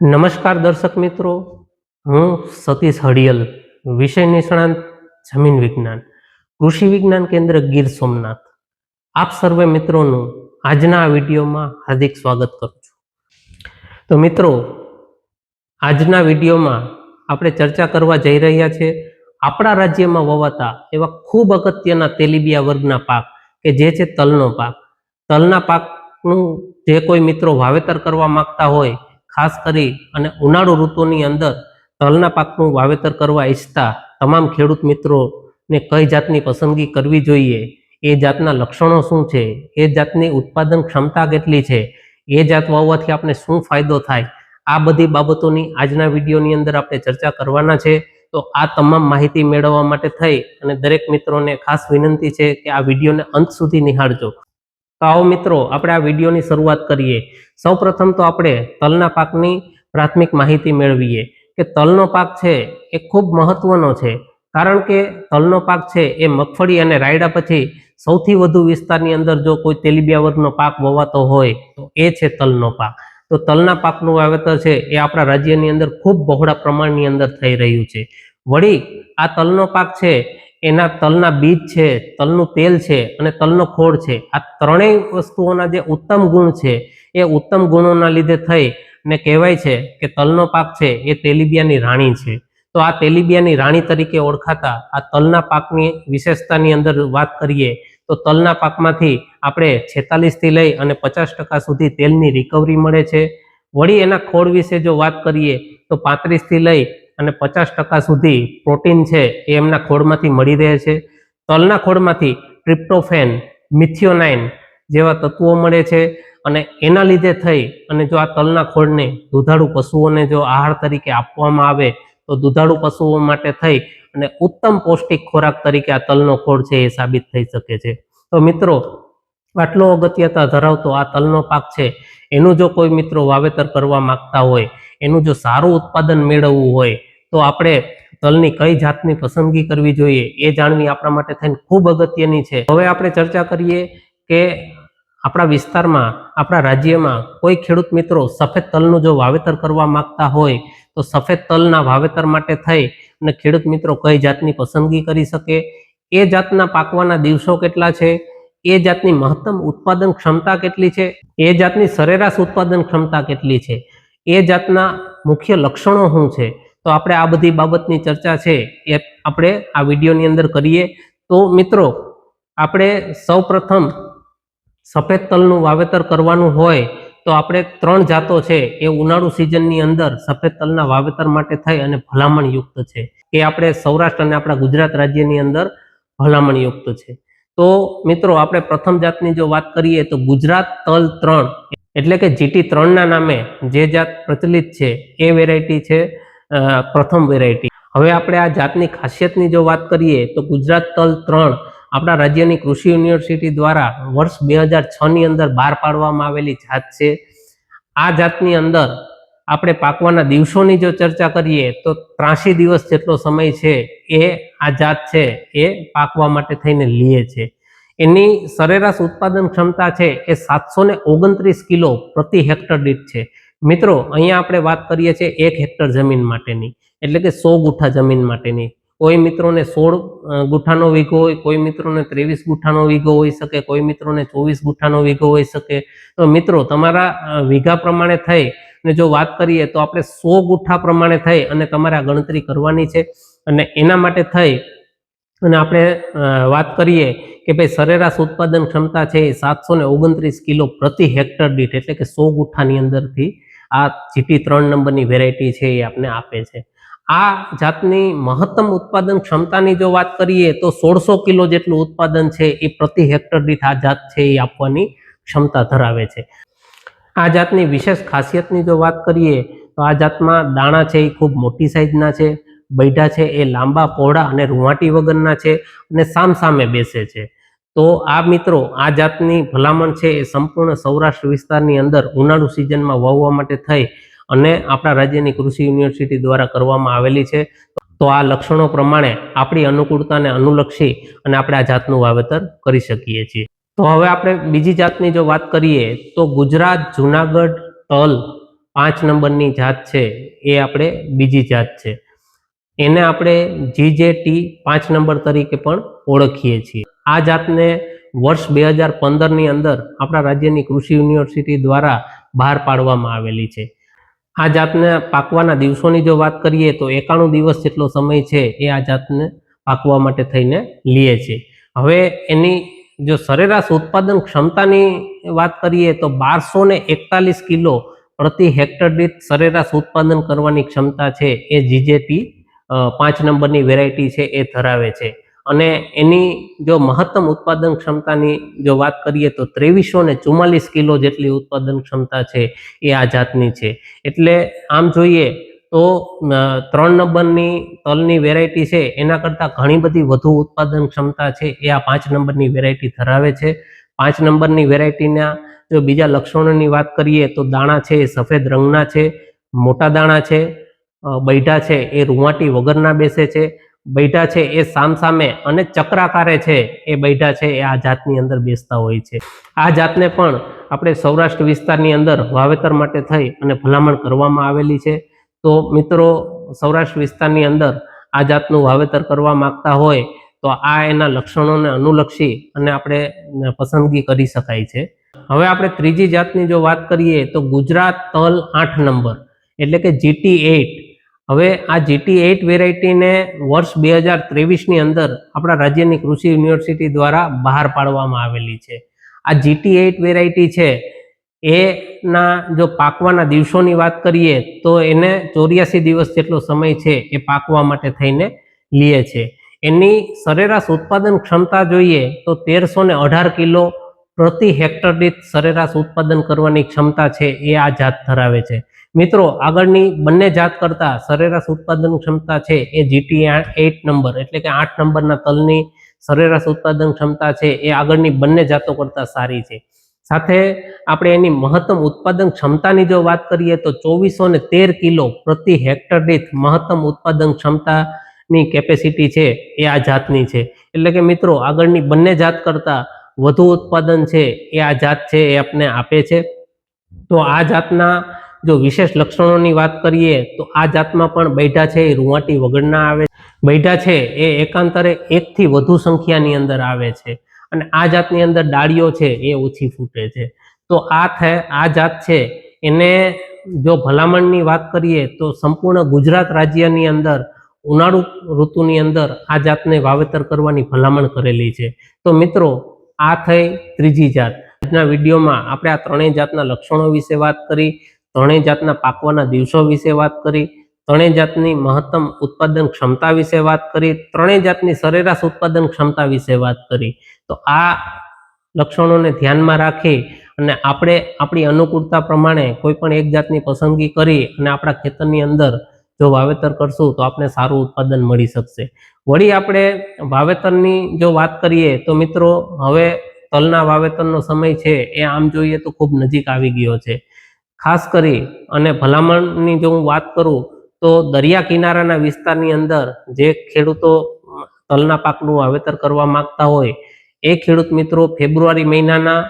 નમસ્કાર દર્શક મિત્રો. હું સતીશ હડિયલ, વિષય નિષ્ણાંત, જમીન વિજ્ઞાન, કૃષિ વિજ્ઞાન કેન્દ્ર ગીર સોમનાથ. આપ સર્વે મિત્રોનું આજના આ વિડીયોમાં હાર્દિક સ્વાગત કરું છું. તો મિત્રો, આજના વિડીયોમાં આપણે ચર્ચા કરવા જઈ રહ્યા છે આપણા રાજ્યમાં વવાતા એવા ખૂબ અગત્યના તેલીબિયા વર્ગના પાક કે જે છે તલનો પાક. તલના પાકનું જે કોઈ મિત્રો વાવેતર કરવા માંગતા હોય ખાસ કરી અને ઉનાળુ ઋતુની અંદર તલના પાકનું વાવેતર કરવા ઈચ્છતા તમામ ખેડૂત મિત્રોને કઈ જાતની પસંદગી કરવી જોઈએ, એ જાતના લક્ષણો શું છે, એ જાતની ઉત્પાદન ક્ષમતા કેટલી છે, એ જાત વાવવાથી આપણે શું ફાયદો થાય, આ બધી બાબતોની આજના વિડીયોની અંદર આપણે ચર્ચા કરવાના છે. તો આ તમામ માહિતી મેળવવા માટે થઈ અને દરેક મિત્રોને ખાસ વિનંતી છે કે આ વિડીયોને અંત સુધી નિહાળજો. તો આવો મિત્રો, આપણે આ વિડીયોની શરૂઆત કરીએ. સૌપ્રથમ તો આપણે તલના પાકની પ્રાથમિક માહિતી મેળવીએ કે તલનો પાક છે એ ખૂબ મહત્વનો છે. કારણ કે તલનો પાક છે એ મગફળી અને રાયડા પછી સૌથી વધુ વિસ્તારની અંદર જો કોઈ તેલીબિયા વર્ગનો પાક વવાતો હોય, તો એ છે તલનો પાક. તો તલના પાકનું વાવેતર છે એ આપણા રાજ્યની અંદર ખૂબ બહોળા પ્રમાણની અંદર થઈ રહ્યું છે. વળી આ તલનો પાક છે એના તલના બીજ છે, તલનું તેલ છે અને તલનો ખોળ છે. આ ત્રણેય વસ્તુઓના જે ઉત્તમ ગુણ છે, એ ઉત્તમ ગુણોના લીધે થઈ ને કહેવાય છે કે તલનો પાક છે, એ તેલીબિયાની રાણી છે. તો આ તેલીબિયાની રાણી તરીકે ઓળખાતા આ તલના પાકની વિશેષતાની અંદર વાત કરીએ, તો તલના પાકમાંથી આપણે છેતાલીસથી લઈ અને પચાસ ટકા સુધી તેલની રિકવરી મળે છે. વળી એના ખોળ વિશે જો વાત કરીએ, તો પાંત્રીસથી લઈ અને પચાસ ટકા સુધી પ્રોટીન છે એ એમના ખોળમાંથી મળી રહે છે. તલના ખોળમાંથી ટ્રિપ્ટોફેન, મિથિયોનાઇન જેવા તત્વો મળે છે અને એના લીધે થઈ અને જો આ તલના ખોળને દુધાળુ પશુઓને જો આહાર તરીકે આપવામાં આવે તો દુધાળુ પશુઓ માટે થઈ અને ઉત્તમ પૌષ્ટિક ખોરાક તરીકે આ તલનો ખોળ છે એ સાબિત થઈ શકે છે. તો મિત્રો, આટલો અગત્યતા ધરાવતો આ તલનો પાક છે. એનું જો કોઈ મિત્રો વાવેતર કરવા માંગતા હોય એનું જો સારું ઉત્પાદન મેળવવું હોય, તો આપણે તલની કઈ જાતની પસંદગી કરવી જોઈએ એ જાણવી આપણા માટે થઈને ખૂબ અગત્યની છે. હવે આપણે ચર્ચા કરીએ કે આપણા વિસ્તારમાં, આપણા રાજ્યમાં કોઈ ખેડૂત મિત્રો સફેદ તલનું જો વાવેતર કરવા માંગતા હોય, તો સફેદ તલના વાવેતર માટે થઈ અને ખેડૂત મિત્રો કઈ જાતની પસંદગી કરી શકે, એ જાતના પાકવાના દિવસો કેટલા છે, એ જાતની મહત્તમ ઉત્પાદન ક્ષમતા કેટલી છે, એ જાતની સરેરાશ ઉત્પાદન ક્ષમતા કેટલી છે એ જાતના મુખ્ય લક્ષણો શું છે? તો આપણે આ બધી બાબતની ચર્ચા છે એ આપણે આ વિડીયોની અંદર કરીએ. તો મિત્રો, આપણે સૌપ્રથમ સફેદ તલનું વાવેતર કરવાનું હોય તો આપણે ત્રણ જાતો છે એ ઉનાળુ સિઝનની અંદર સફેદ તલના વાવેતર માટે થઈ અને ભલામણયુક્ત છે. એ આપણે સૌરાષ્ટ્ર અને આપણા ગુજરાત રાજ્યની અંદર ભલામણયુક્ત છે. તો મિત્રો, આપણે પ્રથમ જાતની જો વાત કરીએ તો ગુજરાત તલ ત્રણ એટલે કે જીટી ત્રણના નામે જે જાત પ્રચલિત છે, એ વેરાયટી છે પ્રથમ વેરાયટી હવે આપણે આ જાતની ખાસિયતની જો વાત કરીએ, તો ગુજરાત તલ ત્રણ આપણા રાજ્યની કૃષિ યુનિવર્સિટી દ્વારા વર્ષ બે હજાર છની અંદર બહાર પાડવામાં આવેલી જાત છે. આ જાતની અંદર આપણે પાકવાના દિવસોની જો ચર્ચા કરીએ, તો ત્રાસી દિવસ જેટલો સમય છે એ આ જાત છે, એ પાકવા માટે થઈને લે છે. એની સરેરાશ ઉત્પાદન ક્ષમતા છે એ સાતસો ને ઓગણત્રીસ કિલો પ્રતિ હેક્ટર દીઠ છે. મિત્રો, અહીંયા આપણે વાત કરીએ છીએ એક હેક્ટર જમીન માટેની, એટલે કે સો ગુઠા જમીન માટેની. કોઈ મિત્રોને સોળ ગુઠાનો વીઘો હોય, કોઈ મિત્રોને ત્રેવીસ ગુઠાનો વીઘો હોઈ શકે, કોઈ મિત્રોને ચોવીસ ગુઠાનો વીઘો હોઈ શકે. તો મિત્રો, તમારા વીઘા પ્રમાણે થઈ ને જો વાત કરીએ તો આપણે સો ગુઠા પ્રમાણે થઈ અને તમારે ગણતરી કરવાની છે. અને એના માટે થઈ અને આપણે વાત કરીએ કે ભાઈ સરેરાશ ઉત્પાદન ક્ષમતા છે એ સાતસો ને ઓગણત્રીસ કિલો પ્રતિ હેક્ટર દીઠ, એટલે કે સો ગુઠ્ઠાની અંદરથી આ જીટી ત્રણ નંબરની વેરાયટી છે એ આપને આપે છે. આ જાતની મહત્તમ ઉત્પાદન ક્ષમતાની જો વાત કરીએ તો સોળસો કિલો જેટલું ઉત્પાદન છે એ પ્રતિ હેક્ટર દીઠ આ જાત છે એ આપવાની ક્ષમતા ધરાવે છે. આ જાતની વિશેષ ખાસિયતની જો વાત કરીએ તો આ જાતમાં દાણા છે એ ખૂબ મોટી સાઇઝના છે બૈઠા છે એ લાંબા, પહોળા અને રૂવાટી વગરના છે અને સામસામે બેસે છે. તો આ મિત્રો, આ જાતની ભલામણ છે એ સંપૂર્ણ સૌરાષ્ટ્ર વિસ્તારની અંદર ઉનાળુ સિઝનમાં વાવવા માટે થઈ અને આપણા રાજ્યની કૃષિ યુનિવર્સિટી દ્વારા કરવામાં આવેલી છે. તો આ લક્ષણો પ્રમાણે આપણી અનુકૂળતાને અનુલક્ષી અને આપણે આ જાતનું વાવેતર કરી શકીએ છીએ. તો હવે આપણે બીજી જાતની જો વાત કરીએ, તો ગુજરાત જુનાગઢ તલ પાંચ નંબરની જાત છે એ આપણે બીજી જાત છે. એને આપણે જીજે ટી પાંચ નંબર તરીકે પણ ઓળખીએ છીએ. આ જાતને વર્ષ બે હજાર પંદરની અંદર આપણા રાજ્યની કૃષિ યુનિવર્સિટી દ્વારા બહાર પાડવામાં આવેલી છે. આ જાતને પાકવાના દિવસોની જો વાત કરીએ તો એકાણું દિવસ જેટલો સમય છે એ આ જાતને પાકવા માટે થઈને લે છે. હવે એની જો સરેરાશ ઉત્પાદન ક્ષમતાની વાત કરીએ તો બારસો ને એકતાલીસ કિલો પ્રતિ હેક્ટર દીઠ સરેરાશ ઉત્પાદન કરવાની ક્ષમતા છે એ જીજેટી પાંચ નંબરની વેરાયટી છે એ ધરાવે છે. અને એની જો મહત્તમ ઉત્પાદન ક્ષમતાની જો વાત કરીએ તો ત્રેવીસો ને ચુમ્માલીસ કિલો જેટલી ઉત્પાદન ક્ષમતા છે એ આ જાતની છે. એટલે આમ જોઈએ તો ત્રણ નંબરની તલની વેરાયટી છે, એના કરતાં ઘણી બધી વધુ ઉત્પાદન ક્ષમતા છે, એ આ પાંચ નંબરની વેરાયટી ધરાવે છે. પાંચ નંબરની વેરાયટીના જો બીજા લક્ષણોની વાત કરીએ તો દાણા છે એ સફેદ રંગના છે, મોટા દાણા છે બૈઢા છે એ રૂંવાટી વગરના બેસે છે બૈઠા છે એ સામસામે અને ચક્રાકારે છે એ બૈઠા છે એ આ જાતની અંદર બેસતા હોય છે. આ જાતને પણ આપણે સૌરાષ્ટ્ર વિસ્તારની અંદર વાવેતર માટે થઈ અને ભલામણ કરવામાં આવેલી છે. તો મિત્રો, સૌરાષ્ટ્ર વિસ્તારની અંદર આ જાતનું વાવેતર કરવા માગતા હોય તો આ એના લક્ષણોને અનુલક્ષી અને આપણે પસંદગી કરી શકાય છે. હવે આપણે ત્રીજી જાતની જો વાત કરીએ તો ગુજરાત તલ આઠ નંબર, એટલે કે જીટી એઇટ. હવે આ જીટી એઇટ વેરાયટીને વર્ષ બે હજાર ત્રેવીસની અંદર આપણા રાજ્યની કૃષિ યુનિવર્સિટી દ્વારા બહાર પાડવામાં આવેલી છે. આ જીટી એઇટ વેરાયટી છે, એના જો પાકવાના દિવસોની વાત કરીએ તો એને ચોર્યાસી દિવસ જેટલો સમય છે એ પાકવા માટે થઈને લે છે. એની સરેરાશ ઉત્પાદન ક્ષમતા જોઈએ તો તેરસો અઢાર કિલો પ્રતિ હેક્ટર દીઠ સરેરાશ ઉત્પાદન કરવાની ક્ષમતા છે એ આ જાત ધરાવે છે. મિત્રો, આગળની બંને જાત કરતા સરેરાશ ઉત્પાદન ક્ષમતા છે એ જીટી એઇટ નંબર, એટલે કે આઠ નંબરના તલની સરેરાશ ઉત્પાદન ક્ષમતા છે એ આગળની બંને જાતો કરતા સારી છે. સાથે આપણે એની મહત્તમ ઉત્પાદન ક્ષમતાની જો વાત કરીએ તો ચોવીસો ને તેર કિલો પ્રતિ હેક્ટર દીઠ મહત્તમ ઉત્પાદન ક્ષમતાની કેપેસિટી છે એ આ જાતની છે. એટલે કે મિત્રો, આગળની બંને જાત કરતા વધુ ઉત્પાદન છે એ આ જાત છે એ આપને આપે છે. તો આ જાતના જો વિશેષ લક્ષણોની વાત કરીએ તો આ જાતમાં પણ બૈઠા છે એ રૂવાટી વગરના આવે બૈઠા છે એ એકાંતરે એકથી વધુ સંખ્યાની અંદર આવે છે અને આ જાતની અંદર ડાળીઓ છે એ ઓછી ફૂટે છે. તો આ થાય આ જાત છે એને જો ભલામણની વાત કરીએ તો સંપૂર્ણ ગુજરાત રાજ્યની અંદર ઉનાળુ ઋતુની અંદર આ જાતને વાવેતર કરવાની ભલામણ કરેલી છે. તો મિત્રો આ થઈ ત્રીજી જાત. આજના વિડીયોમાં આપણે આ ત્રણેય જાતના લક્ષણો વિશે વાત કરી, ત્રણેય જાતના પાકવાના દિવસો વિશે વાત કરી, ત્રણેય જાતની મહત્તમ ઉત્પાદન ક્ષમતા વિશે વાત કરી, ત્રણેય જાતની સરેરાશ ઉત્પાદન ક્ષમતા વિશે વાત કરી. તો આ લક્ષણોને ધ્યાનમાં રાખી અને આપણે આપણી અનુકૂળતા પ્રમાણે કોઈ પણ એક જાતની પસંદગી કરી અને આપણા ખેતરની અંદર જો વાવેતર કરશું તો આપણે સારું ઉત્પાદન મળી શકશે. વળી આપણે વાવેતરની જો વાત કરીએ તો મિત્રો, હવે તલના વાવેતરનો સમય છે, એ આમ જોઈએ તો ખૂબ નજીક આવી ગયો છે. ખાસ કરી અને ભલામણની જો હું વાત કરું તો દરિયા કિનારાના વિસ્તારની અંદર જે ખેડૂતો તલના પાકનું વાવેતર કરવા માંગતા હોય, એ ખેડૂત મિત્રો ફેબ્રુઆરી મહિનાના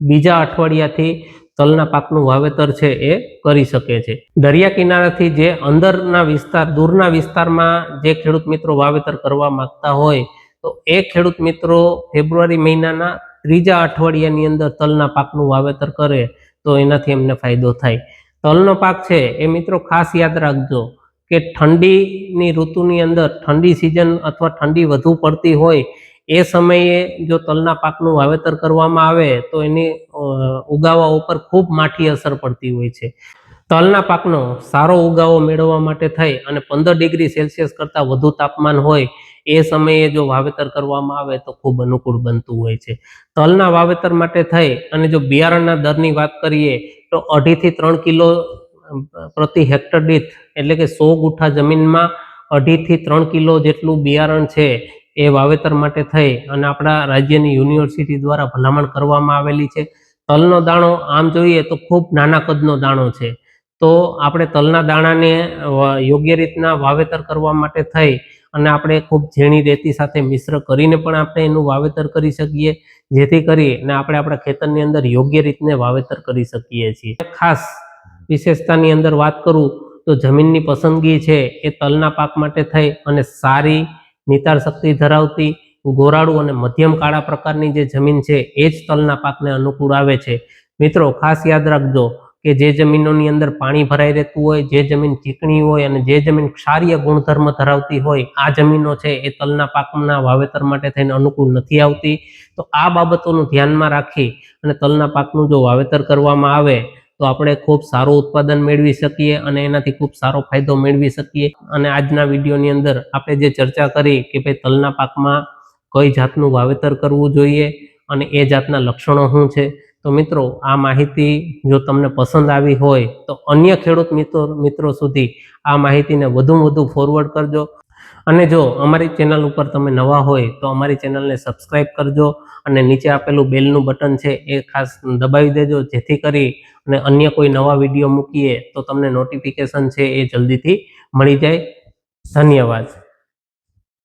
બીજા અઠવાડિયાથી તલના પાકનું વાવેતર છે એ કરી શકે છે. દરિયા કિનારાથી જે અંદરના વિસ્તાર, દૂરના વિસ્તારમાં જે ખેડૂત મિત્રો વાવેતર કરવા માંગતા હોય, તો એ ખેડૂત મિત્રો ફેબ્રુઆરી મહિનાના ત્રીજા અઠવાડિયાની અંદર તલના પાકનું વાવેતર કરે, તો એનાથી એમને ફાયદો થાય. તલનો પાક છે એ મિત્રો ખાસ યાદ રાખજો કે ઠંડીની ઋતુની અંદર ઠંડી સિઝન અથવા ઠંડી વધુ પડતી હોય એ સમયે જો તલના પાકનું વાવેતર કરવામાં આવે તો એની ઉગાવા ઉપર ખૂબ માઠી અસર પડતી હોય છે. તલના પાકનો સારો ઉગાવો મેળવવા માટે થઈ અને પંદર ડિગ્રી સેલ્સિયસ કરતાં વધુ તાપમાન હોય એ સમયે જો વાવેતર કરવામાં આવે તો ખૂબ અનુકૂળ બનતું હોય છે. તલના વાવેતર માટે થઈ અને જો બિયારણના દરની વાત કરીએ તો અઢીથી ત્રણ કિલો પ્રતિ હેક્ટર દીઠ એટલે કે સો ગુઠા જમીનમાં અઢીથી ત્રણ કિલો જેટલું બિયારણ છે એ વાવેતર માટે થઈ અને આપણા રાજ્યની યુનિવર્સિટી દ્વારા ભલામણ કરવામાં આવેલી છે. તલનો દાણો આમ જોઈએ તો ખૂબ નાના કદનો દાણો છે. તો આપણે તલના દાણાને યોગ્ય રીતના વાવેતર કરવા માટે થઈ અને આપણે ખૂબ ઝીણી રેતી સાથે મિશ્ર કરીને પણ આપણે એનું વાવેતર કરી શકીએ, જેથી કરી અને આપણે આપણા ખેતરની અંદર યોગ્ય રીતને વાવેતર કરી શકીએ છીએ. ખાસ વિશેષતાની અંદર વાત કરું તો જમીનની પસંદગી છે એ તલના પાક માટે થઈ અને સારી નિતાર શક્તિ ધરાવતી ગોરાળુ અને મધ્યમ કાળા પ્રકારની જે જમીન છે, એ જ તલના પાકને અનુકૂળ આવે છે. મિત્રો, ખાસ યાદ રાખજો કે જે જમીનોની અંદર પાણી ભરાઈ રહેતું હોય, જે જમીન ચીકણી હોય અને જે જમીન ક્ષારીય ગુણધર્મ ધરાવતી હોય, આ જમીનો છે, એ તલના પાકના વાવેતર માટે થઈને અનુકૂળ નથી આવતી. તો આ બાબતોનું ધ્યાનમાં રાખી અને તલના પાકનું જો વાવેતર કરવામાં આવે તો આપણે ખૂબ સારું ઉત્પાદન મેળવી શકીએ અને એનાથી ખૂબ સારો ફાયદો મેળવી શકીએ. અને આજના વિડીયોની અંદર આપણે જે ચર્ચા કરી કે ભાઈ તલના પાકમાં કઈ જાતનું વાવેતર કરવું જોઈએ અને એ જાતના લક્ષણો શું છે, તો મિત્રો આ માહિતી જો તમને પસંદ આવી હોય તો અન્ય ખેડૂત મિત્રો મિત્રો સુધી આ માહિતીને વધુમાં વધુ ફોરવર્ડ કરજો. અને જો અમારી ચેનલ ઉપર તમે નવા હોય તો અમારી ચેનલને સબસ્ક્રાઇબ કરજો અને નીચે આપેલું બેલનું બટન છે એ ખાસ દબાવી દેજો. જેથી કરી અને અન્ય કોઈ નવા વીડિયો મૂકીએ તો તમને નોટિફિકેશન છે એ જલ્દીથી મળી જાય. ધન્યવાદ.